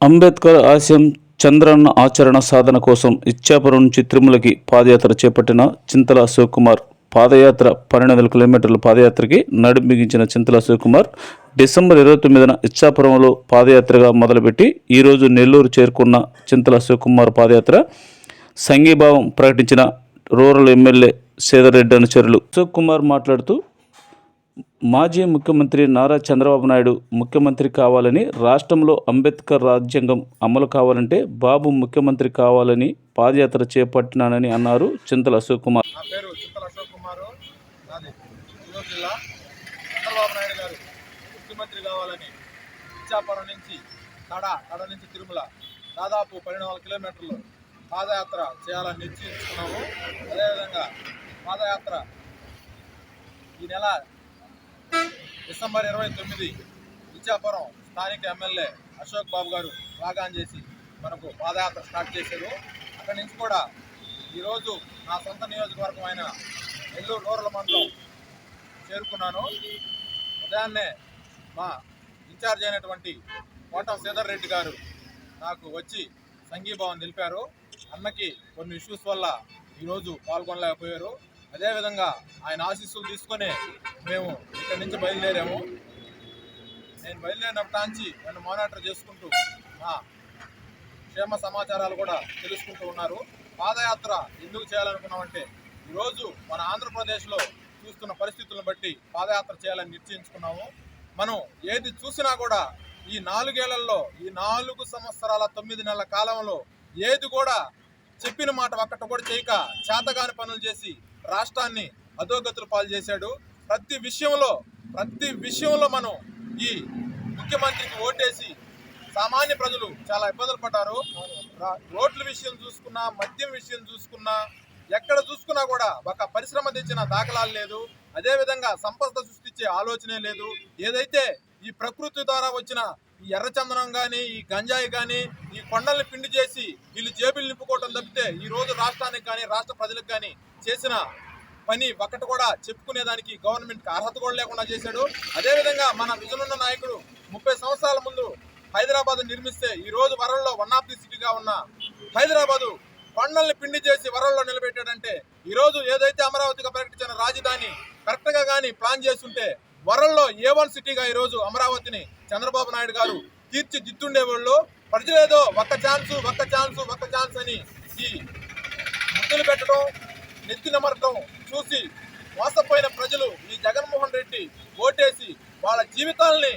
అంబేద్కర్ ఆశయం చంద్రన్న ఆచరణ సాధన కోసం ఇచ్చాపురం నుంచి తిరుమలకి పాదయాత్ర చేపట్టిన చింతల శివకుమార్. పాదయాత్ర పన్నెండు వందల కిలోమీటర్ల పాదయాత్రకి నడుం బిగించిన చింతల శివకుమార్ డిసెంబర్ ఇరవై తొమ్మిదిన ఇచ్చాపురంలో పాదయాత్రగా మొదలుపెట్టి ఈరోజు నెల్లూరు చేరుకున్న చింతల శివకుమార్ పాదయాత్ర సంఘీభావం ప్రకటించిన రూరల్ ఎమ్మెల్యే సేదరెడ్డి అనుచరులు. శివకుమార్ మాట్లాడుతూ మాజీ ముఖ్యమంత్రి నారా చంద్రబాబు నాయుడు ముఖ్యమంత్రి కావాలని రాష్ట్రంలో అంబేద్కర్ రాజ్యాంగం అమలు కావాలంటే బాబు ముఖ్యమంత్రి కావాలని పాదయాత్ర చేపట్టినానని అన్నారు చింతల శివకుమార్ నా పేరు చింతల అశోక్ కుమార్. జిల్లా. చంద్రబాబు నాయుడు గారు ముఖ్యమంత్రి కావాలని ఇచ్చాపురం నుంచి తడ తడ నుంచి తిరుమల దాదాపు పన్నెండు వందల కిలోమీటర్లు పాదయాత్ర చేయాలని నిశ్చయించుకున్నాము. అదేవిధంగా పాదయాత్ర ఈ నెల డిసెంబర్ ఇరవై తొమ్మిది ఇచ్చాపురం స్థానిక ఎమ్మెల్యే అశోక్ బాబు గారు వాగాన్ చేసి మనకు పాదయాత్ర స్టార్ట్ చేశారు. అక్కడి నుంచి కూడా ఈరోజు నా సొంత నియోజకవర్గం అయిన నెల్లూరు రూరల్ మండలం చేరుకున్నాను. ఉదయాన్నే మా ఇన్ఛార్జ్ అయినటువంటి కోట శ్రీధర్ రెడ్డి గారు నాకు వచ్చి సంఘీభావం నిలిపారు. అన్నకి కొన్ని ఇష్యూస్ వల్ల ఈరోజు పాల్గొనలేకపోయారు. అదేవిధంగా ఆయన ఆశీస్సులు తీసుకొని మేము ఇక్కడి నుంచి బయలుదేరాము. నేను బయలుదేరినప్పటి నుంచి నన్ను మానిటర్ చేసుకుంటూ మా క్షేమ సమాచారాలు కూడా తెలుసుకుంటూ ఉన్నారు. పాదయాత్ర ఎందుకు చేయాలనుకున్నామంటే ఈరోజు మన ఆంధ్రప్రదేశ్లో చూస్తున్న పరిస్థితులను బట్టి పాదయాత్ర చేయాలని నిశ్చయించుకున్నాము. మనం ఏది చూసినా కూడా ఈ నాలుగేళ్ళలో ఈ నాలుగు సంవత్సరాల తొమ్మిది నెలల కాలంలో ఏది కూడా చెప్పిన మాట ఒక్కటి కూడా చేయక చేతగాని పనులు చేసి రాష్ట్రాన్ని అధోగతులు పాలు చేశాడు ప్రతి విషయంలో ప్రతి విషయంలో మనం ఈ ముఖ్యమంత్రికి ఓటేసి సామాన్య ప్రజలు చాలా ఇబ్బందులు పడ్డారు. రోడ్ల విషయం చూసుకున్నా మద్యం విషయం చూసుకున్నా ఎక్కడ చూసుకున్నా కూడా ఒక పరిశ్రమ తెచ్చిన దాఖలాలు లేదు. అదేవిధంగా సంపద సృష్టించే ఆలోచనే లేదు. ఏదైతే ఈ ప్రకృతి ద్వారా వచ్చిన ఈ ఎర్రచందనం కానీ ఈ గంజాయి కానీ ఈ కొండల్ని పిండి చేసి వీళ్ళు జేబులు నింపుకోవటం తప్పితే ఈ రోజు రాష్ట్రానికి కానీ రాష్ట్ర ప్రజలకు కానీ చేసిన పని ఒక్కటి కూడా చెప్పుకునేదానికి గవర్నమెంట్కి అర్హత కూడా లేకుండా చేశాడు. అదేవిధంగా మన విజనున్న నాయకుడు ముప్పై సంవత్సరాల ముందు హైదరాబాద్ నిర్మిస్తే ఈ రోజు వరల్డ్లో వన్ ఆఫ్ ది సిటీగా ఉన్న హైదరాబాదు కొండల్ని పిండి చేసి వరల్డ్లో నిలబెట్టాడంటే ఈ రోజు ఏదైతే అమరావతిగా ప్రకటించిన రాజధాని కరెక్ట్గా కానీ ప్లాన్ చేస్తుంటే వరల్డ్లో ఏ వన్ సిటీగా ఈరోజు అమరావతిని చంద్రబాబు నాయుడు గారు తీర్చిదిద్దుండేవాళ్ళు. ప్రజలేదో ఒక్క ఛాన్సు ఒక్క ఛాన్స్ ఒక్క ఛాన్స్ అని ఈ ముద్దులు పెట్టడం నెత్తినమరటం చూసి మోసపోయిన ప్రజలు ఈ జగన్మోహన్ రెడ్డి ఓటేసి వాళ్ళ జీవితాలని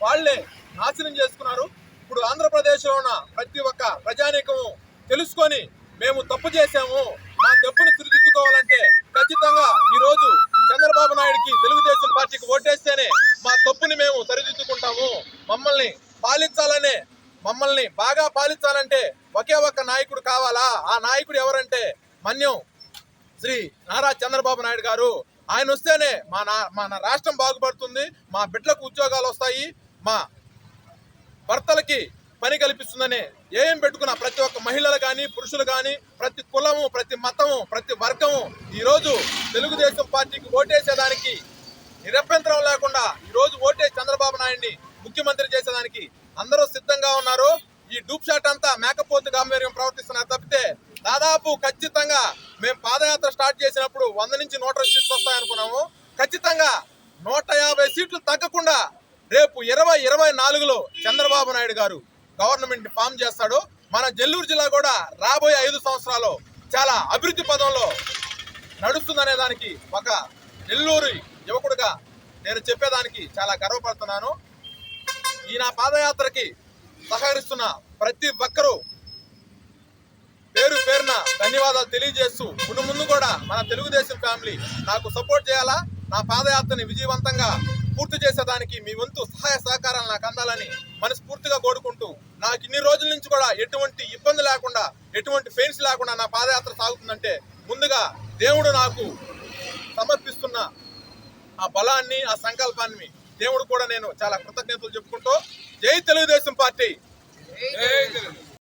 వాళ్ళే నాశనం చేసుకున్నారు. ఇప్పుడు ఆంధ్రప్రదేశ్లో ఉన్న ప్రతి ఒక్క ప్రజానీకము తెలుసుకొని మేము తప్పు చేశాము మా తప్పును తిరిగిద్దుకోవాలంటే ఖచ్చితంగా ఈరోజు చంద్రబాబు నాయుడుకి తెలుగుదేశం పార్టీకి ఓటేస్తేనే మా తప్పుని మేము సరిదిద్దుకుంటాము. మమ్మల్ని పాలించాలనే మమ్మల్ని బాగా పాలించాలంటే ఒకే ఒక్క నాయకుడు కావాలా? ఆ నాయకుడు ఎవరంటే మన్యం శ్రీ నారా చంద్రబాబు నాయుడు గారు. ఆయన వస్తేనే మా నా మన రాష్ట్రం బాగుపడుతుంది మా బిడ్డలకు ఉద్యోగాలు వస్తాయి మా భర్తలకి పని కల్పిస్తుందని ఏం పెట్టుకున్న ప్రతి ఒక్క మహిళలు కానీ పురుషులు కానీ ప్రతి కులము ప్రతి మతము ప్రతి వర్గము ఈరోజు తెలుగుదేశం పార్టీకి ఓటేసేదానికి నిరభ్యంతరం లేకుండా ఈరోజు ఓటే చంద్రబాబు నాయుడిని ముఖ్యమంత్రి చేసేదానికి అందరూ సిద్ధంగా ఉన్నారు. ఈ డూప్ షాట్ అంతా మేకపోతు గాంభీర్యం ప్రవర్తిస్తున్నారు తప్పితే దాదాపు ఖచ్చితంగా మేము పాదయాత్ర స్టార్ట్ చేసినప్పుడు వంద నుంచి నూట సీట్లు వస్తాయనుకున్నాము ఖచ్చితంగా నూట యాభై సీట్లు తగ్గకుండా రేపు ఇరవై ఇరవై నాలుగులో చంద్రబాబు నాయుడు గారు గవర్నమెంట్ ఫామ్ చేస్తాడు. మన జల్లూరు జిల్లా కూడా రాబోయే ఐదు సంవత్సరాలు చాలా అభివృద్ధి పదంలో నడుస్తుందనే దానికి ఒక నెల్లూరు యువకుడిగా నేను చెప్పేదానికి చాలా గర్వపడుతున్నాను. ఈ నా పాదయాత్రకి సహకరిస్తున్న ప్రతి ఒక్కరూ పేరు పేరున ధన్యవాదాలు తెలియజేస్తూ ముందు ముందు కూడా మన తెలుగుదేశం ఫ్యామిలీ నాకు సపోర్ట్ చేయాలా? నా పాదయాత్రని విజయవంతంగా పూర్తి చేసేదానికి మీ వంతు సహాయ సహకారాలు నాకు అందాలని మనస్ఫూర్తిగా కోరుకుంటూ నాకు ఇన్ని రోజుల నుంచి కూడా ఎటువంటి ఇబ్బంది లేకుండా ఎటువంటి పెయిన్స్ లేకుండా నా పాదయాత్ర సాగుతుందంటే ముందుగా దేవుడు నాకు సమర్పిస్తున్న ఆ బలాన్ని ఆ సంకల్పాన్ని దేవుడు కూడా నేను చాలా కృతజ్ఞతలు చెప్పుకుంటూ జై తెలుగుదేశం పార్టీ. జై